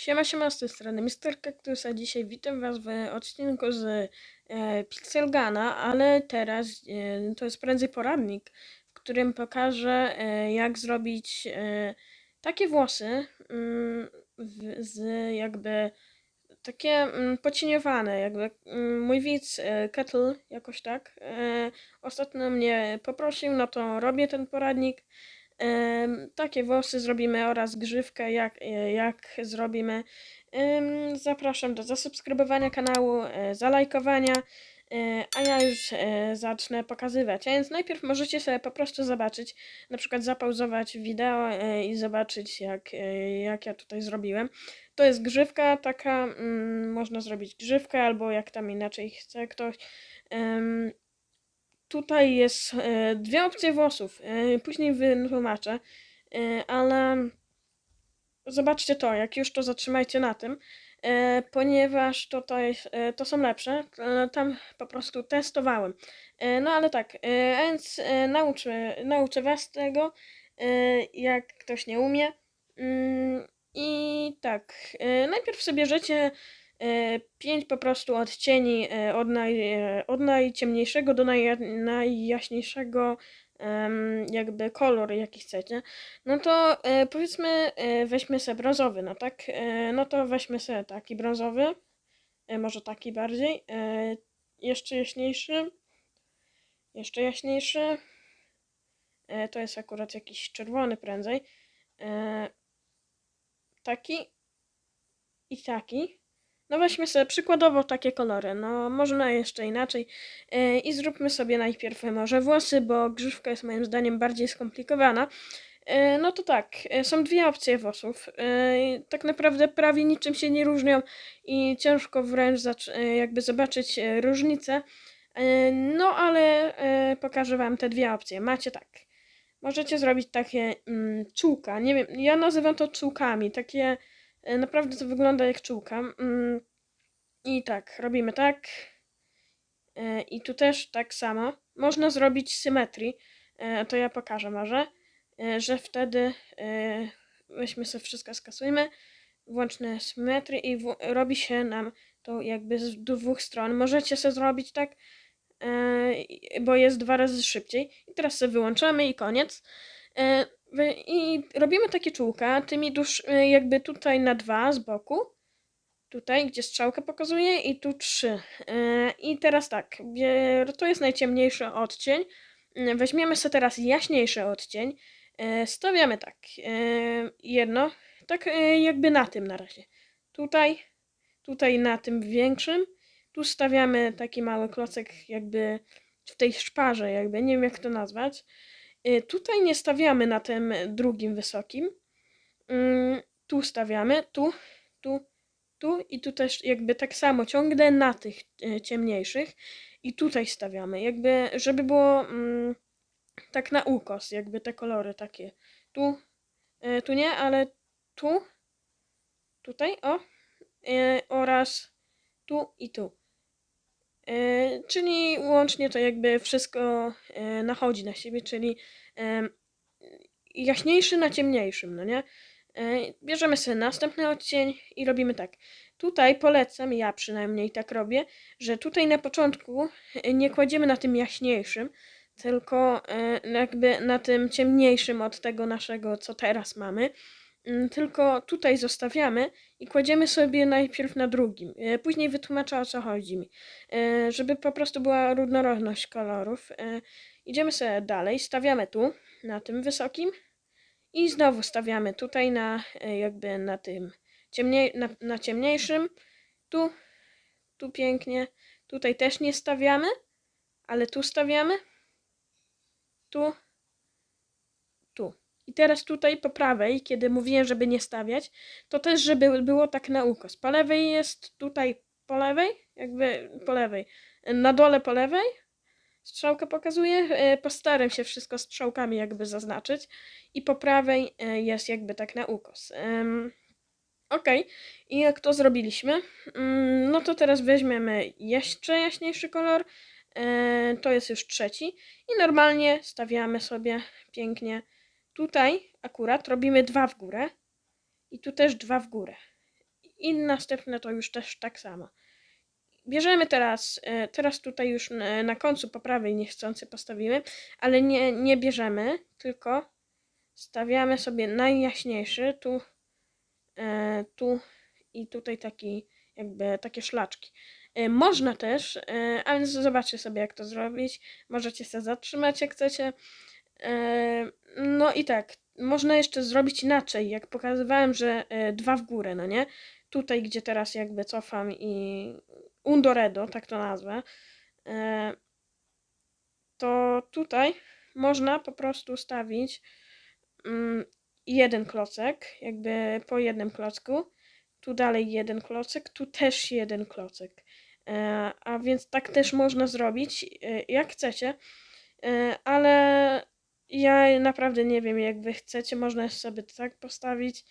Siema, siema, z tej strony Mr. Cactus, a dzisiaj witam was w odcinku z e, Pixelgana, ale teraz e, to jest prędzej poradnik, w którym pokażę e, jak zrobić e, takie włosy mm, w, z jakby takie mm, pocieniowane, jakby mm, mój widz e, Kettle jakoś tak e, ostatnio mnie poprosił, no to robię ten poradnik. Takie włosy zrobimy oraz grzywkę, jak, e, jak zrobimy. Zapraszam do zasubskrybowania kanału, e, zalajkowania, e, a ja już zacznę pokazywać. A więc najpierw możecie sobie po prostu zobaczyć, na przykład zapauzować wideo i zobaczyć, jak, jak ja tutaj zrobiłem. To jest grzywka taka, mm, można zrobić grzywkę, albo jak tam inaczej chce ktoś. Tutaj jest e, dwie opcje włosów. E, później wytłumaczę, e, ale zobaczcie to, jak już to zatrzymajcie na tym, e, ponieważ tutaj e, to są lepsze. E, tam po prostu testowałem. E, no ale tak, e, więc e, nauczę, nauczę was tego, e, jak ktoś nie umie. Mm, I tak, e, najpierw sobie bierzecie e, pięć po prostu odcieni e, od, naj, e, od najciemniejszego do naj, najjaśniejszego jakby kolor jaki chcecie. No to e, powiedzmy e, weźmy sobie brązowy, no tak? E, no to weźmy sobie taki brązowy, e, może taki bardziej, e, jeszcze jaśniejszy, jeszcze jaśniejszy. E, to jest akurat jakiś czerwony prędzej. E, taki i taki. No weźmy sobie przykładowo takie kolory, no można jeszcze inaczej. E, I zróbmy sobie najpierw może włosy, bo grzywka jest moim zdaniem bardziej skomplikowana. E, No to tak, e, są dwie opcje włosów. Tak naprawdę prawie niczym się nie różnią i ciężko wręcz jakby zobaczyć e, różnicę. No ale pokażę Wam te dwie opcje. Macie tak. Możecie zrobić takie mm, czółka. Nie wiem, ja nazywam to czółkami. Takie naprawdę to wygląda jak czółka. Mm, I tak, robimy tak. E, I tu też tak samo. Można zrobić symetrii. E, To ja pokażę może, e, że wtedy e, weźmy sobie wszystko, skasujmy, włączmy symetrię i robi się nam to jakby z dwóch stron. Możecie sobie zrobić tak, e, bo jest dwa razy szybciej. I teraz sobie wyłączamy i koniec. I robimy takie czółka, tymi duż, e, jakby tutaj na dwa z boku. Tutaj, gdzie strzałka pokazuje i tu trzy. E, I teraz tak, to jest najciemniejszy odcień. E, Weźmiemy sobie teraz jaśniejszy odcień. Stawiamy tak, jedno, tak jakby na tym na razie. Tutaj, tutaj na tym większym. Tu stawiamy taki mały klocek jakby w tej szparze jakby, nie wiem jak to nazwać. E, Tutaj nie stawiamy na tym drugim wysokim. Mm, Tu stawiamy, tu, tu, tu i tu też jakby tak samo ciągnę na tych e, ciemniejszych i tutaj stawiamy, jakby żeby było mm, tak na ukos, jakby te kolory takie. Tu, e, tu nie, ale tu, tutaj, o, oraz tu i tu. E, czyli łącznie to jakby wszystko e, nachodzi na siebie, czyli jaśniejszy na ciemniejszym, no nie? E, Bierzemy sobie następny odcień i robimy tak. Tutaj polecam, ja przynajmniej tak robię, że tutaj na początku nie kładziemy na tym jaśniejszym, tylko jakby na tym ciemniejszym od tego naszego, co teraz mamy. Mm, Tylko tutaj zostawiamy i kładziemy sobie najpierw na drugim. E, Później wytłumaczę o co chodzi mi. E, Żeby po prostu była różnorodność kolorów. E, Idziemy sobie dalej, stawiamy tu, na tym wysokim. I znowu stawiamy tutaj na jakby na tym ciemniej, na, na ciemniejszym. Tu, tu pięknie. Tutaj też nie stawiamy, ale tu stawiamy. Tu. I teraz tutaj po prawej, kiedy mówiłem, żeby nie stawiać, to też, żeby było tak na ukos. Po lewej jest tutaj po lewej, jakby po lewej. Na dole po lewej strzałka pokazuje. E, Postaram się wszystko strzałkami jakby zaznaczyć. I po prawej e, jest jakby tak na ukos. Okej, i jak to zrobiliśmy, mm, no to teraz weźmiemy jeszcze jaśniejszy kolor. E, To jest już trzeci. I normalnie stawiamy sobie pięknie. Tutaj akurat robimy dwa w górę. I tu też dwa w górę. i następne to już też tak samo. Bierzemy teraz, e, teraz tutaj już na, końcu po prawej niechcący postawimy, ale nie, nie bierzemy, tylko stawiamy sobie najjaśniejszy, tu, e, tu i tutaj taki, jakby takie szlaczki. E, Można też, a więc zobaczcie sobie jak to zrobić. Możecie się zatrzymać jak chcecie. No i tak, można jeszcze zrobić inaczej, jak pokazywałem, że e, dwa w górę, no nie? Tutaj, gdzie teraz jakby cofam i Undoredo, tak to nazwę, e, to tutaj można po prostu stawić mm, jeden klocek, jakby po jednym klocku, tu dalej jeden klocek, tu też jeden klocek. E, A więc tak też można zrobić, jak chcecie, ale ja naprawdę nie wiem, jak wy chcecie, można sobie to tak postawić,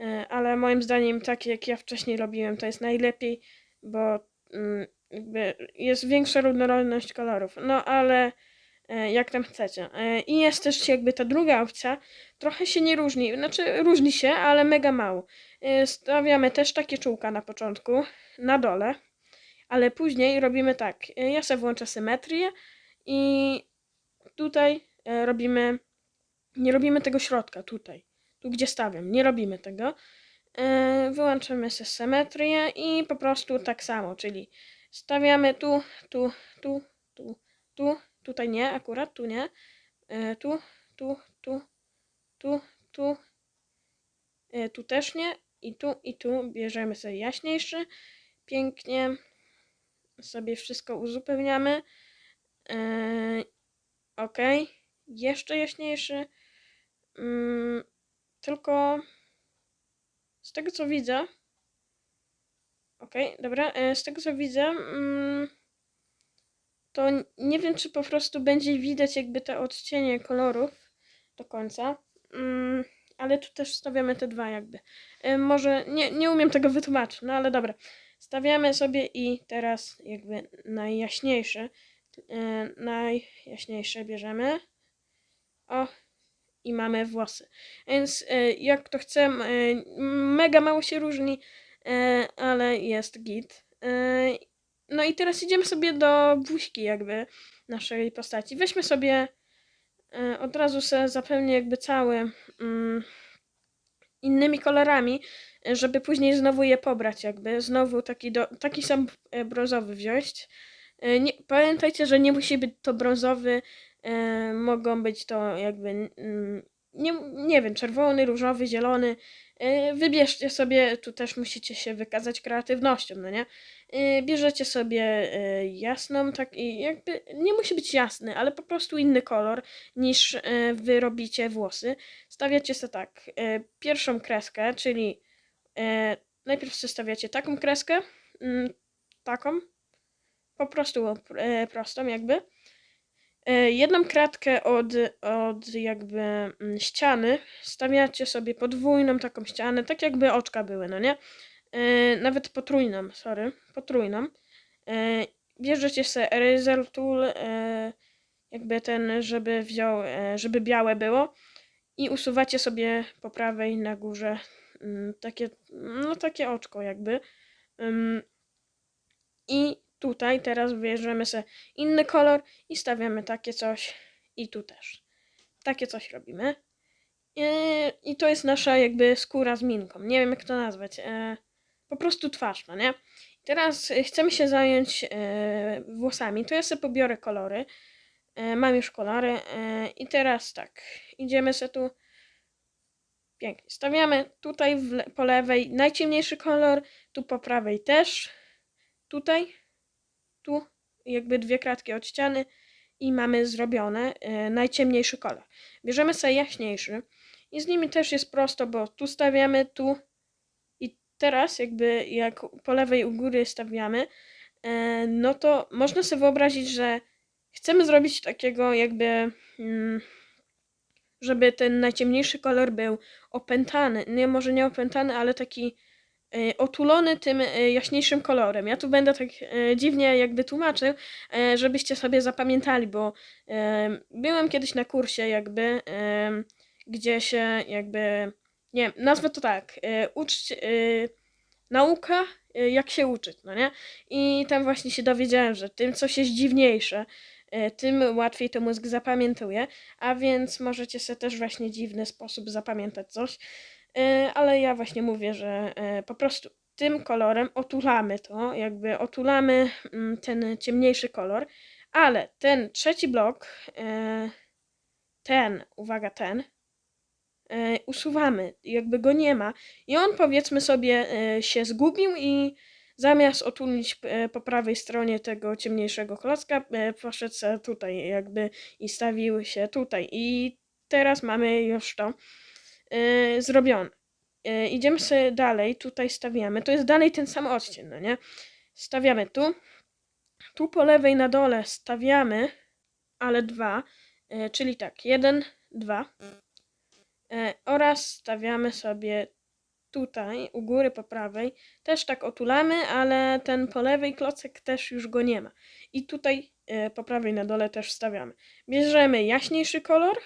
e, ale moim zdaniem tak jak ja wcześniej robiłem, to jest najlepiej, bo mm, jakby jest większa różnorodność kolorów. No ale e, jak tam chcecie. E, I jest też jakby ta druga opcja, trochę się nie różni, znaczy różni się, ale mega mało. Stawiamy też takie czółka na początku, na dole, ale później robimy tak. Ja sobie włączę symetrię i tutaj robimy, nie robimy tego środka, tutaj, tu gdzie stawiam, nie robimy tego. E, Wyłączymy sobie symetrię i po prostu tak samo, czyli stawiamy tu, tu, tu, tu, tu, tutaj nie, akurat tu nie, E, tu, tu, tu, tu, tu, e, tu też nie i tu, i tu bierzemy sobie jaśniejszy, pięknie sobie wszystko uzupełniamy. E, ok, jeszcze jaśniejszy, mm, tylko z tego co widzę, okej, dobra, e, z tego co widzę, mm, to nie wiem, czy po prostu będzie widać jakby te odcienie kolorów do końca, mm, ale tu też stawiamy te dwa jakby. E, Może nie, nie umiem tego wytłumaczyć, no ale dobra. Stawiamy sobie i teraz jakby najjaśniejsze, e, najjaśniejsze bierzemy. O, i mamy włosy. Więc e, jak to chcę, e, mega mało się różni, e, ale jest git. No i teraz idziemy sobie do buźki jakby naszej postaci. Weźmy sobie od razu se zapełnię jakby cały mm, innymi kolorami, żeby później znowu je pobrać jakby. Znowu taki, do, taki sam brązowy wziąć. Nie, pamiętajcie, że nie musi być to brązowy, e, mogą być to jakby, nie, nie wiem, czerwony, różowy, zielony. E, Wybierzcie sobie, tu też musicie się wykazać kreatywnością, no nie? E, Bierzecie sobie jasną, tak i jakby nie musi być jasny, ale po prostu inny kolor niż wy robicie włosy. Stawiacie sobie tak, pierwszą kreskę, czyli najpierw sobie stawiacie taką kreskę, mm, taką, po prostu prostą jakby. E, Jedną kratkę od, od jakby mm, ściany stawiacie sobie podwójną taką ścianę, tak jakby oczka były, no nie? E, Nawet potrójną, sorry, potrójną. E, Bierzecie sobie eraser tool, jakby ten, żeby wziął, żeby białe było i usuwacie sobie po prawej na górze mm, takie, no takie oczko jakby. I tutaj teraz bierzemy sobie inny kolor i stawiamy takie coś i tu też. Takie coś robimy. Yy, I to jest nasza jakby skóra z minką. Nie wiem jak to nazwać. E, po prostu twarz, no nie? Teraz e, chcemy się zająć e, włosami. To ja sobie pobiorę kolory. E, mam już kolory. E, I teraz tak. Idziemy sobie tu. Pięknie. Stawiamy tutaj po lewej najciemniejszy kolor. Tu po prawej też. Tutaj. Tu. Jakby dwie kratki od ściany. I mamy zrobione e, najciemniejszy kolor. Bierzemy sobie jaśniejszy. I z nimi też jest prosto, bo tu stawiamy, tu. I teraz jakby jak po lewej u góry stawiamy, e, no to można sobie wyobrazić, że chcemy zrobić takiego jakby, mm, żeby ten najciemniejszy kolor był opętany. Nie, może nie opętany, ale taki otulony tym e, jaśniejszym kolorem. Ja tu będę tak e, dziwnie jakby tłumaczył, e, żebyście sobie zapamiętali, bo e, byłem kiedyś na kursie jakby, e, gdzie się jakby, nie nazwę to tak, e, ucz, e, nauka, jak się uczyć, no nie? I tam właśnie się dowiedziałem, że tym coś jest dziwniejsze, tym łatwiej to mózg zapamiętuje, a więc możecie sobie też właśnie dziwny sposób zapamiętać coś, ale ja właśnie mówię, że y, po prostu tym kolorem otulamy to, jakby otulamy mm, ten ciemniejszy kolor, ale ten trzeci blok, y, ten, uwaga, ten, e, usuwamy, jakby go nie ma. I on powiedzmy sobie e, się zgubił i zamiast otulić e, po prawej stronie tego ciemniejszego klocka, e, poszedł tutaj jakby i stawił się tutaj. I teraz mamy już to e, zrobione. E, idziemy sobie dalej, tutaj stawiamy. To jest dalej ten sam odcień, no nie? Stawiamy tu. Tu po lewej na dole stawiamy, ale dwa, e, czyli tak, jeden, dwa. E, oraz stawiamy sobie tutaj, u góry po prawej, też tak otulamy, ale ten po lewej klocek też już go nie ma. I tutaj e, po prawej na dole też stawiamy. Bierzemy jaśniejszy kolor,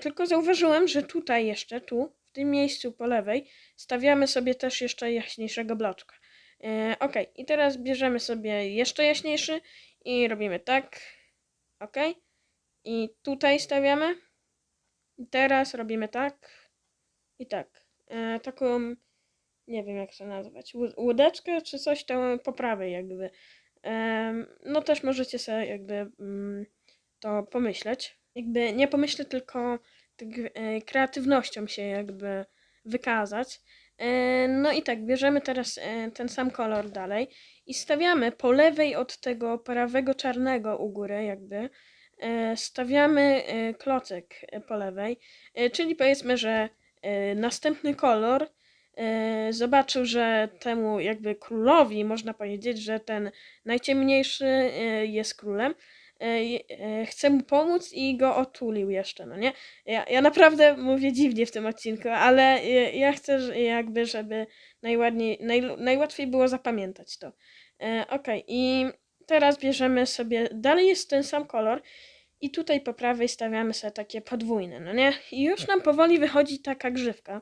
tylko zauważyłem, że tutaj jeszcze, tu, w tym miejscu po lewej, stawiamy sobie też jeszcze jaśniejszego bloczka. E, ok, i teraz bierzemy sobie jeszcze jaśniejszy i robimy tak. Ok. I tutaj stawiamy. I teraz robimy tak i tak. E, taką, nie wiem jak to nazwać, łódeczkę czy coś tam po prawej jakby. No też możecie sobie jakby mm, to pomyśleć. Jakby nie pomyśleć, tylko tak, e, kreatywnością się jakby wykazać. E, no i tak, bierzemy teraz e, ten sam kolor dalej i stawiamy po lewej od tego prawego czarnego u góry jakby stawiamy klocek po lewej, czyli powiedzmy, że następny kolor zobaczył, że temu jakby królowi, można powiedzieć, że ten najciemniejszy jest królem, chce mu pomóc i go otulił jeszcze, no nie? Ja, ja naprawdę mówię dziwnie w tym odcinku, ale e, ja chcę jakby, żeby najładniej, naj, najłatwiej było zapamiętać to. E, Okej, i teraz bierzemy sobie, dalej jest ten sam kolor i tutaj po prawej stawiamy sobie takie podwójne, no nie? I już nam powoli wychodzi taka grzywka.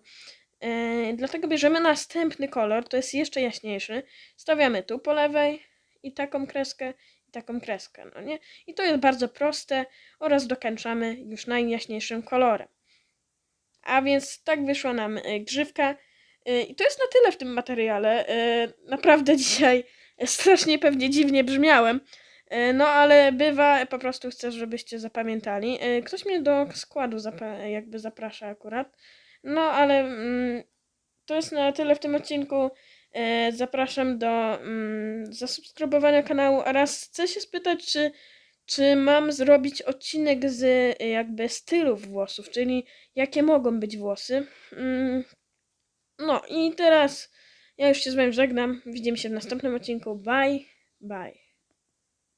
E, dlatego bierzemy następny kolor, to jest jeszcze jaśniejszy. Stawiamy tu po lewej i taką kreskę, taką kreskę, no nie? I to jest bardzo proste oraz dokończamy już najjaśniejszym kolorem. A więc tak wyszła nam e, grzywka. E, I to jest na tyle w tym materiale. E, Naprawdę dzisiaj strasznie pewnie dziwnie brzmiałem. No ale bywa, po prostu chcę, żebyście zapamiętali. Ktoś mnie do składu jakby zaprasza akurat. No ale mm, to jest na tyle w tym odcinku. E, Zapraszam do mm, zasubskrybowania kanału oraz chcę się spytać, czy, czy mam zrobić odcinek z e, jakby stylów włosów, czyli jakie mogą być włosy. Mm, No i teraz ja już się z wami żegnam. Widzimy się w następnym odcinku. Bye, bye.